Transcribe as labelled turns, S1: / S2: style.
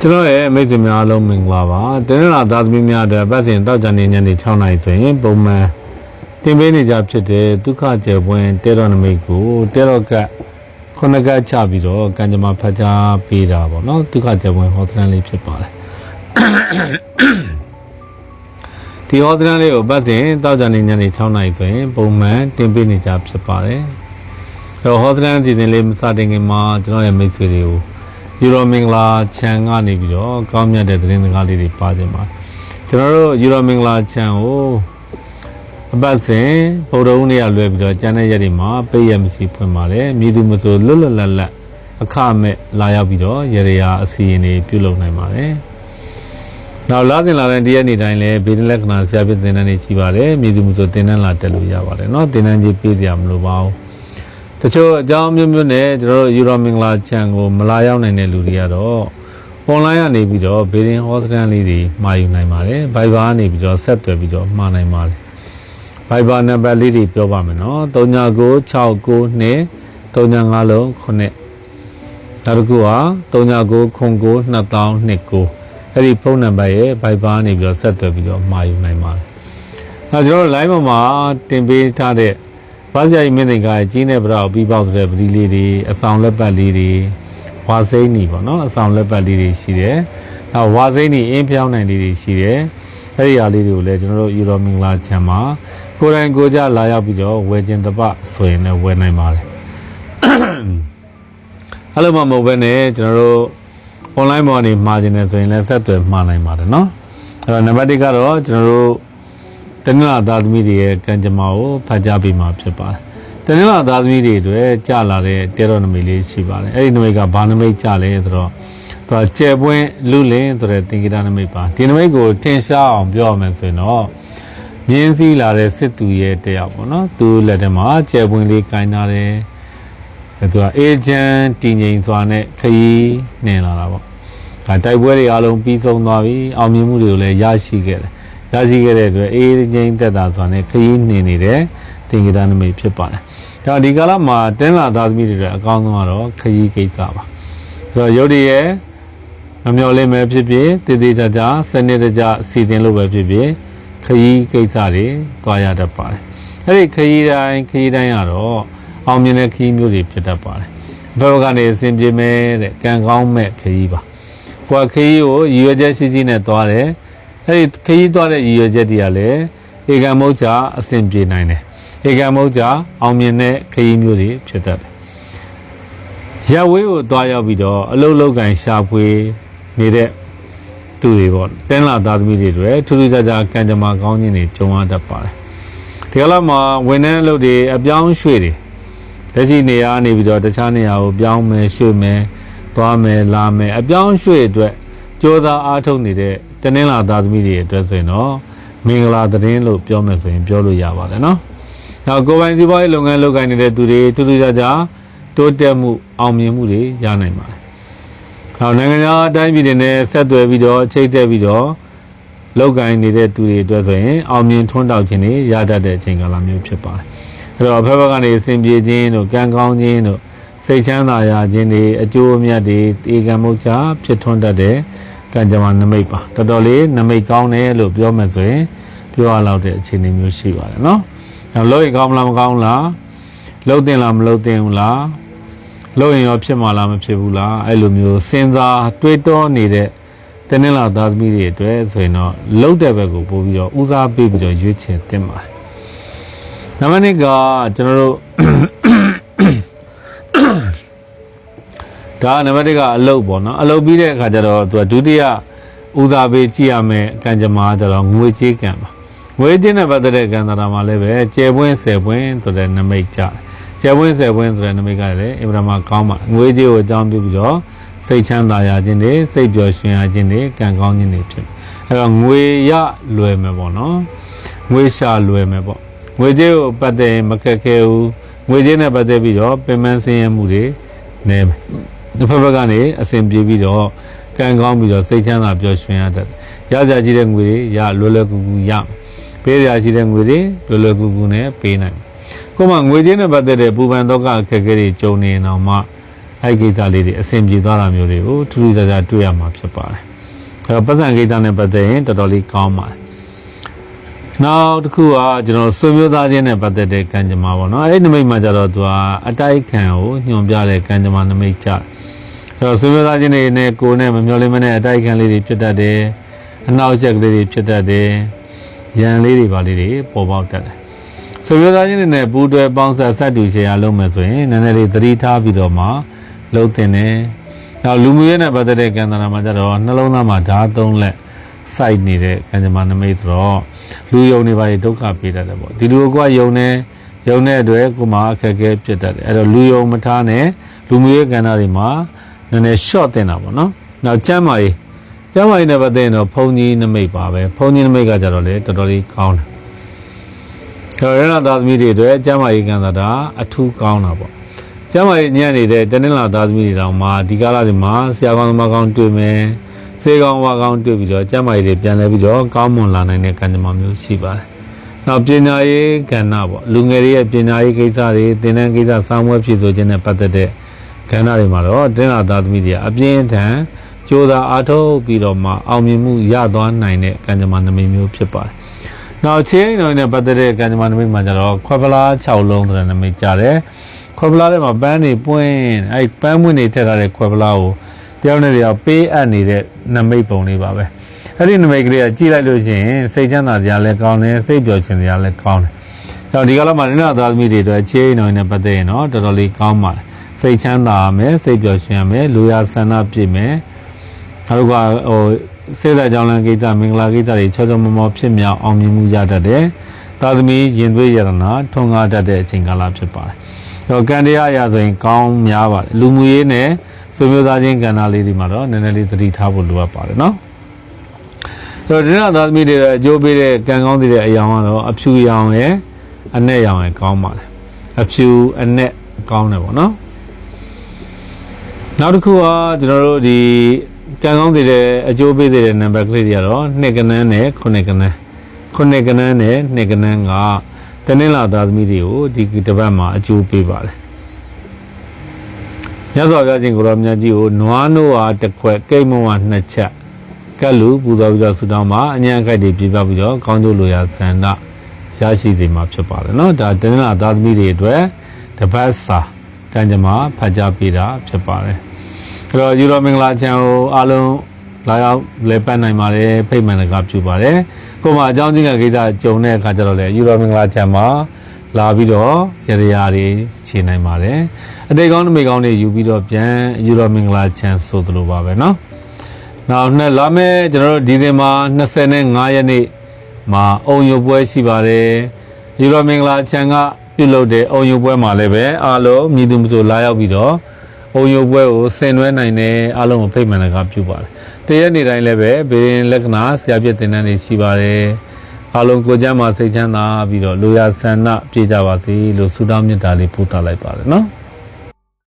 S1: ကျွန်တော်ရဲ့မိတ်ဆွေများအားလုံးမင်္ဂလာပါတင်းနလာသားသမီးများအတွက်ပတ်စဉ်တောက်ကြနေညနေ6နာရီဆိုရင်ပုံမှန်တင်ပေးနေကြဖြစ်တဲ့ဒုက္ခကျေပွင့်တဲတော်နမိတ်ကိုတဲတော်ကခုနကချပြီးတော့ကံကြမ္မာဖတ်ကြားပေးတာပေါ့နော်ဒုက္ခကျေပွင့်ဟောစတန်လေးဖြစ်ပါတယ်ဒီဟောစတန်လေးကိုပတ်စဉ်တောက်ကြနေညနေ6နာရီဆိုရင်ပုံမှန်တင်ပေးနေကြဖြစ်ပါတယ်အဲ့တော့ဟောစတန်အစီအစဉ်လေးမစတင်ခင်မှာကျွန်တော်ရဲ့မိတ်ဆွေတွေကို ယူရိုမင်္ဂလာချန်ကနေပြီးတော့ကောင်းမြတ်တဲ့သတင်းစကားလေးတွေပါကြပါကျွန်တော်တို့ယူရိုမင်္ဂလာချန်ကိုအပတ်စဉ်ဗုဒ္ဓဦးနေ့ကလွှဲပြီးတော့ကျန်တဲ့ရက်တွေမှာပိတ်ရမရှိဖွင့်ပါတယ်မြည်သူမဆိုလွတ်လွတ်လပ်လပ်အခမဲ့လာရောက်ပြီးတော့ရေရာအစီအရင်တွေပြုလုပ်နိုင်ပါတယ်နောက်လာတင်လာတဲ့တရက်နေ့တိုင်းလည်းဗေဒလက္ခဏာဆရာပြတင်တဲ့နေ့ရှိပါတယ်မြည်သူမဆိုတင်တန်းလာတက်လို့ရပါတယ်เนาะတင်တန်းကြီးပေးစရာမလိုပါဘူး တချို့အကြောင်းမျိုးမျိုးနဲ့ကျွန်တော်တို့ယူရိုမင်္ဂလာချန်ကိုမလာရောက်နိုင်တဲ့လူတွေကတော့ online ကနေပြီးတော့ဘေဒင်ဟောစတန်လေးတွေမှာယူနိုင်ပါတယ်။ Viber ကနေပြီးတော့ဆက်သွယ်ပြီးတော့မှာနိုင်ပါတယ်။ Viber နံပါတ်လေးတွေပြောပါမယ်နော်399692 35လုံး9နောက်တစ်ခုက39992029အဲ့ဒီဖုန်းနံပါတ်ရဲ့ Viber ကနေပြီးတော့ဆက်သွယ်ပြီးတော့မှာယူနိုင်ပါတယ်။အဲကျွန်တော်တို့ line ပေါ်မှာတင်ပေးထားတဲ့ ဘာစရာကြီးမင်းသိင်္ဂါကြီးနဲ့ဗရာပြီးပေါက်ဆိုတဲ့ပတိလေးတွေအဆောင်လက်ပတ်လေးတွေဝါစိမ့်နေပေါ့နော်အဆောင်လက်ပတ်လေးတွေရှိတယ်။နောက်ဝါစိမ့်နေအင်းဖြောင်းနိုင်လေးတွေရှိတယ်။အဲ့ဒီဟာလေးတွေကိုလည်းကျွန်တော်တို့ယူရိုမင်္ဂလာချမ်းမှာကိုယ်တိုင်ကိုယ်ကြလာရောက်ပြီးတော့ဝယ်ခြင်းတပဆိုရင်လည်းဝယ်နိုင်ပါတယ်။အဲ့လိုမှမဟုတ်ဘဲနဲ့ကျွန်တော်တို့ online ပေါ်ကနေမှာခြင်းနဲ့ဆိုရင်လည်းဆက်သွယ်မှာနိုင်ပါတယ်နော်။အဲ့တော့နံပါတ်1ကတော့ကျွန်တော်တို့ တနင်္လာသားသမီးတွေရဲ့ကံကြမ္မာကိုဖတ်ကြားပေးမှာဖြစ်ပါတယ်။တနင်္လာသားသမီးတွေအတွက်ကြာလာတဲ့တဲတော်နမိတ်လေးရှိပါတယ်။အဲ့ဒီနမိတ်ကဘာနမိတ်ကြာလဲဆိုတော့သူကကျဲပွင့်လူလင်းဆိုတဲ့သင်္ကေတနမိတ်ပါ။ဒီနမိတ်ကိုထင်ရှားအောင်ပြောရမယ်ဆိုရင်တော့မြင်းစည်းလာတဲ့စစ်သူရဲ့တရားပေါ့နော်။သူလက်ထဲမှာကျဲပွင့်လေးကင်ထားတယ်။အဲသူကအေဂျင့်တည်ငြိမ်စွာနဲ့ခရီးနှင်လာတာပေါ့။ဒါတိုက်ပွဲတွေအားလုံးပြီးဆုံးသွားပြီ။အောင်မြင်မှုတွေကိုလည်းရရှိခဲ့တယ်။ ရရှိခဲ့တဲ့အတွက်အေးငိမ့်သက်တာဆိုတာနဲ့ခရီးနှင်နေတဲ့တင်ကြတာနမိတ်ဖြစ်ပါတယ်။ဒါဒီကာလမှာတင်းလာသားသမီးတွေအကောင်းဆုံးကတော့ခရီးကိစ္စပါ။ဆိုတော့ရုပ်တရက်မမျော်လင့်ပဲဖြစ်ဖြစ်တည်တည်ကြကြစနစ်တကျစီစဉ်လို့ပဲဖြစ်ဖြစ်ခရီးကိစ္စတွေတွားရတတ်ပါတယ်။အဲ့ဒီခရီးတိုင်းခရီးတိုင်းကတော့အောင်မြင်တဲ့ခရီးမျိုးတွေဖြစ်တတ်ပါတယ်။ဘယ်ဘက်ကနေအစဉ်ပြေမဲ့တဲ့ကံကောင်းမဲ့ခရီးပါ။ကိုယ်ခရီးကိုရည်ရွယ်ချက်ရှိရှိနဲ့တွားတယ်။ အဲ့ဒီခရီးသွားတဲ့ရည်ရွယ်ချက်တွေကလည်းဧကံမုတ်ချအဆင်ပြေနိုင်တယ်ဧကံမုတ်ချအောင်မြင်တဲ့ခရီးမျိုးတွေဖြစ်တတ်တယ်ရက်ဝေးကိုသွားရောက်ပြီးတော့အလုတ်လုတ်ကန်ရှာဖွေနေတဲ့သူတွေပေါ့တင်းလာသားသမီးတွေတွေထူးထူးခြားခြားကံကြမ္မာကောင်းခြင်းတွေကြုံရတတ်ပါတယ်ဒီကလာမှာဝန်ထမ်းအလုပ်တွေအပြောင်းရွှေ့တွေလက်ရှိနေရာနေပြီးတော့တခြားနေရာကိုပြောင်းမယ်ရွှေ့မယ်သွားမယ်လာမယ်အပြောင်းရွှေ့အတွက်ကြိုးစားအားထုတ်နေတဲ့ တနင်္လာသားသမီးတွေအတွက်ဆိုရင်တော့မင်္ဂလာသတင်းလို့ပြောမယ်ဆိုရင်ပြောလို့ရပါတယ်နော်။နောက်ကိုယ်ပိုင်စီးပွားရေးလုပ်ငန်းလုပ်ကိုင်နေတဲ့သူတွေတူတူကြကြတိုးတက်မှုအောင်မြင်မှုတွေရနိုင်ပါတယ်။နောက်နိုင်ငံခြားအတိုင်းပြည်တွေနဲ့ဆက်သွယ်ပြီးတော့ချိတ်ဆက်ပြီးတော့လုပ်ကိုင်နေတဲ့သူတွေအတွက်ဆိုရင်အောင်မြင်ထွန်းတောက်ခြင်းတွေရတတ်တဲ့အချိန်ကာလမျိုးဖြစ်ပါတယ်။အဲ့တော့ဘက်ဘက်ကနေအစဉ်ပြေခြင်းတို့ကံကောင်းခြင်းတို့စိတ်ချမ်းသာရခြင်းတွေအကျိုးအမြတ်တွေတေကံမှုချဖြစ်ထွန်းတတ်တဲ့ ကံကြမ္မာနမိတ်ပါတော်တော်လေးနမိတ်ကောင်းတယ်လို့ပြောမယ်ဆိုရင်ပြောရလောက်တဲ့အခြေအနေမျိုးရှိပါတယ်နော်နောက်လို့ရင်ကောင်းမလားမကောင်းလားလှုပ်တင်လားမလှုပ်တင်ဘူးလားလှုပ်ရင်ရောဖြစ်မှာလားမဖြစ်ဘူးလားအဲ့လိုမျိုးစဉ်းစားတွေးတောနေတဲ့တနင်္လာသားသမီးတွေအတွက်ဆိုရင်တော့လှုပ်တဲ့ဘက်ကိုပို့ပြီးတော့ဦးစားပေးပြီးတော့ရွေးချယ်တင်ပါတယ်နံပါတ်1ကကျွန်တော်တို့ ဒါကနံပါတ်1ကအလုပ်ပေါ့နော်အလုပ်ပြီးတဲ့အခါကျတော့သူကဒုတိယဦးစားပေးကြည့်ရမယ်ကံကြမ္မာကျတော့ငွေကြေးကံပါငွေကြေးနဲ့ပတ်သက်တဲ့ကံတာမှာလည်းပဲကျယ်ပွင့်ဆယ်ပွင့်ဆိုတဲ့နမိတ်ကြတယ်ကျယ်ပွင့်ဆယ်ပွင့်ဆိုတဲ့နမိတ်ကလည်းအင်ဗြဟ္မာကောင်းပါငွေကြေးကိုအကြောင်းပြုပြီးတော့စိတ်ချမ်းသာရခြင်းတွေစိတ်ပျော်ရွှင်ရခြင်းတွေကံကောင်းခြင်းတွေဖြစ်အဲ့တော့ငွေရလွယ်မယ်ပေါ့နော်ငွေရှာလွယ်မယ်ပေါ့ငွေကြေးကိုပတ်သက်ရင်မခက်ခဲဘူးငွေကြေးနဲ့ပတ်သက်ပြီးတော့ပင်ပန်းဆင်းရဲမှုတွေနည်းမယ် တစ်ဖက်ဘက်ကနေအစဉ်ပြေပြီးတော့ကံကောင်းပြီးတော့စိတ်ချမ်းသာပျော်ရွှင်ရတတ်တယ်ရကြကြီးတဲ့ငွေတွေရလွယ်လွယ်ကူကူရပေးရရှိတဲ့ငွေတွေလွယ်လွယ်ကူကူနဲ့ပေးနိုင်ကိုယ်မှငွေချင်းနဲ့ပတ်သက်တဲ့ပူပန်တော့ကအခက်အခဲတွေကြုံနေရင်တော့မှအဲ့ဒီကိစ္စလေးတွေအဆင်ပြေသွားတာမျိုးတွေကိုထူးထူးခြားခြားတွေ့ရမှာဖြစ်ပါတယ်အဲ့တော့ပတ်စံကိစ္စနဲ့ပတ်သက်ရင်တော်တော်လေးကောင်းပါတယ်နောက်တစ်ခုကကျွန်တော်ဆွေမျိုးသားချင်းနဲ့ပတ်သက်တဲ့ကံကြမ္မာပေါ့နော်အဲ့ဒီနမိတ်မှာကျတော့သူကအတိုက်ခံကိုညွန်ပြတဲ့ကံကြမ္မာနမိတ်ကြတယ်အဲ့ တော့ဆွေမျိုးသားချင်းတွေနဲ့ကိုယ်နဲ့မမျော်လင့်မနဲ့အတိုက်ခံလေးတွေဖြစ်တတ်တယ်အနှောက်အယှက်ကလေးတွေဖြစ်တတ်တယ်ရန်လေးတွေပါလေးတွေပေါ်ပေါက်တတ်တယ်ဆွေမျိုးသားချင်းတွေနဲ့ပူးတွဲပေါင်းဆက်ဆက်တူရှယ်ရလုပ်မယ်ဆိုရင်နည်းနည်းလေးသတိထားပြီးတော့မှလုပ်တင်တယ်နောက်လူမျိုးရေးနဲ့ပတ်သက်တဲ့ကံတနာမှာကျတော့နှလုံးသားမှာဓာတ်သုံးလက်စိုက်နေတဲ့ကံကြမ္မာနမိတ်ဆိုတော့လူယုံတွေပါတွေဒုက္ခပေးတတ်တယ်ပေါ့ဒီလူကယုံနေယုံတဲ့အတွက်ကိုယ်မှာအခက်အခဲဖြစ်တတ်တယ်အဲ့တော့လူယုံမထားနဲ့လူမျိုးရေးကဏ္ဍတွေမှာ နည်းနည်း short တင်တာပေါ့နော်နောက်ကျမ်းမာရေးကျမ်းမာရေးနဲ့ပတ်သက်ရင်တော့ဘုံကြီးနမိတ်ပါပဲဘုံကြီးနမိတ်ကကြတော့လေတော်တော်လေးကောင်းတယ်ကျော်ရနာသားသမီးတွေအတွက်ကျမ်းမာရေးကံသာတာအထူးကောင်းတာပေါ့ကျမ်းမာရေးညံ့နေတဲ့တနင်္လာသားသမီးတွေတောင်မှဒီကာလတွေမှာဆရာကောင်းသမားကောင်းတွေ့မယ်စေကောင်းဝါကောင်းတွေ့ပြီးတော့ကျမ်းမာရေးတွေပြန်လဲပြီးတော့ကောင်းမွန်လာနိုင်တဲ့ကံကြမ္မာမျိုးရှိပါတယ်နောက်ပညာရေးကဏ္ဍပေါ့လူငယ်တွေရဲ့ပညာရေးကိစ္စတွေသင်တန်းကိစ္စစောင့်မွေးဖြစ်ဆိုခြင်းနဲ့ပတ်သက်တဲ့ ကဏ္ဍတွေမှာတော့တင်းလာသားသမီးတွေကအပြင်းထန်ကြိုးစားအားထုတ်ပြီးတော့မှအောင်မြင်မှုရသွားနိုင်တဲ့ကံကြမ္မာနမိတ်မျိုးဖြစ်ပါတယ်။နောက်ချင်းတော်နဲ့ပတ်သက်တဲ့ကံကြမ္မာနမိတ်မှာကျတော့ခွက်ပလား6လုံးတဲ့နမိတ်ကြတယ်။ခွက်ပလားထဲမှာပန်းတွေပွင့်အဲ့ပန်းပွင့်တွေထည့်ထားတဲ့ခွက်ပလားကိုတယောက်နဲ့တယောက်ပေးအပ်နေတဲ့နမိတ်ပုံလေးပါပဲ။အဲ့ဒီနမိတ်ကလေးကကြည့်လိုက်လို့ရှိရင်စိတ်ချမ်းသာကြလည်းကောင်းတယ်စိတ်ပျော်ရွှင်ကြလည်းကောင်းတယ်။အဲ့တော့ဒီကလာမှာနင်နာသားသမီးတွေအတွက်ချင်းတော်နဲ့ပတ်သက်ရင်တော့တော်တော်လေးကောင်းပါတယ်။ စိတ်ချမ်းသာရမယ်စိတ်ပျော်ရွှင်ရမယ်လူရဆန္ဒပြည့်မယ်။နောက်ကဟိုစေတကြောင်းလန်းကိစ္စမင်္ဂလာကိစ္စတွေချောချောမောမောဖြစ်မြောက်အောင်မြင်မှုရတတ်တယ်။သာသမီရင်သွေးရတနာထွန်းကားတတ်တဲ့အချိန်ကာလဖြစ်ပါတယ်။တော့ကံတရားအရာဆိုရင်ကောင်းများပါတယ်။လူမှုရေးနဲ့ဆွေမျိုးသားချင်းကဏ္ဍလေးတွေမှာတော့နည်းနည်းလေးသတိထားဖို့လိုအပ်ပါတယ်နော်။ဆိုတော့ဒီနေ့သာသမီတွေအကျိုးပေးတဲ့ကံကောင်းတဲ့အရာကတော့အဖြူရောင်ရဲ့အနက်ရောင်ရဲ့ကောင်းပါတယ်။အဖြူအနက်ကောင်းတယ်ပေါ့နော်။ နောက်တစ်ခုကကျွန်တော်တို့ဒီကံကောင်းတဲ့အကျိုးပေးတဲ့နံပါတ်ကလေးတွေကတော့နှစ်ကနန်းနဲ့ခုနှစ်ကနန်းခုနှစ်ကနန်းနဲ့နှစ်ကနန်းကတနင်္လာသားသမီးတွေကိုဒီတစ်ပတ်မှာအကျိုးပေးပါတယ်မြတ်စွာဘုရားရှင်ကိုရောမြတ်ကြီးကိုနွားနိုးအားတစ်ခွက်ကိတ်မုံအားနှစ်ချက်ကတ်လူပူဇော်ပြီးတော့ဆုတောင်းမှာအញ្ញံခိုက်တွေပြပြပြီးတော့ကောင်းကျိုးလိုရာဆန္ဒရရှိစေမှာဖြစ်ပါတယ်เนาะဒါတနင်္လာသားသမီးတွေအတွက်တပတ်စာ ကံကြမ္မာဖတ်ကြားပေးတာဖြစ်ပါတယ်အဲ့တော့ယူရောမင်္ဂလာချန်ကိုအားလုံးလာရောက်လဲပတ်နိုင်ပါတယ်ဖိတ်မှန်တကားပြုပါတယ်ကိုမအကြောင်းချင်းကကိစ္စကြုံတဲ့အခါကျတော့လေယူရောမင်္ဂလာချန်မှာလာပြီးတော့ရရရာတွေခြေနိုင်ပါတယ်အတိတ်ကောင်းနမိတ်ကောင်းတွေယူပြီးတော့ပြန်ယူရောမင်္ဂလာချန်ဆိုသလိုပါပဲเนาะနောက်နှစ်လာမယ့်ကျွန်တော်တို့ဒီဇင်ဘာ25ရက်နေ့မှာအုံရုပ်ပွဲရှိပါတယ်ယူရောမင်္ဂလာချန်က ပြုလုပ်တဲ့အုံရုပ်ပွဲမှာလည်းပဲအားလုံးမြည်သူမဆိုလာရောက်ပြီးတော့အုံရုပ်ပွဲကိုဆင်နွှဲနိုင်တဲ့အားလုံးကိုဖိတ်မှန်တကားပြုပါတယ်တရက်နေ့တိုင်းလည်းပဲဘေရင်လက္ခဏာဆရာပြည့်တင်တန်းတွေရှိပါတယ်အားလုံးကိုယ်ကျမ်းမှာစိတ်ချမ်းသာပြီးတော့လူရဆန္ဒပြေကြပါစေလို့ဆုတောင်းမေတ္တာလေးပို့သလိုက်ပါတယ်နော်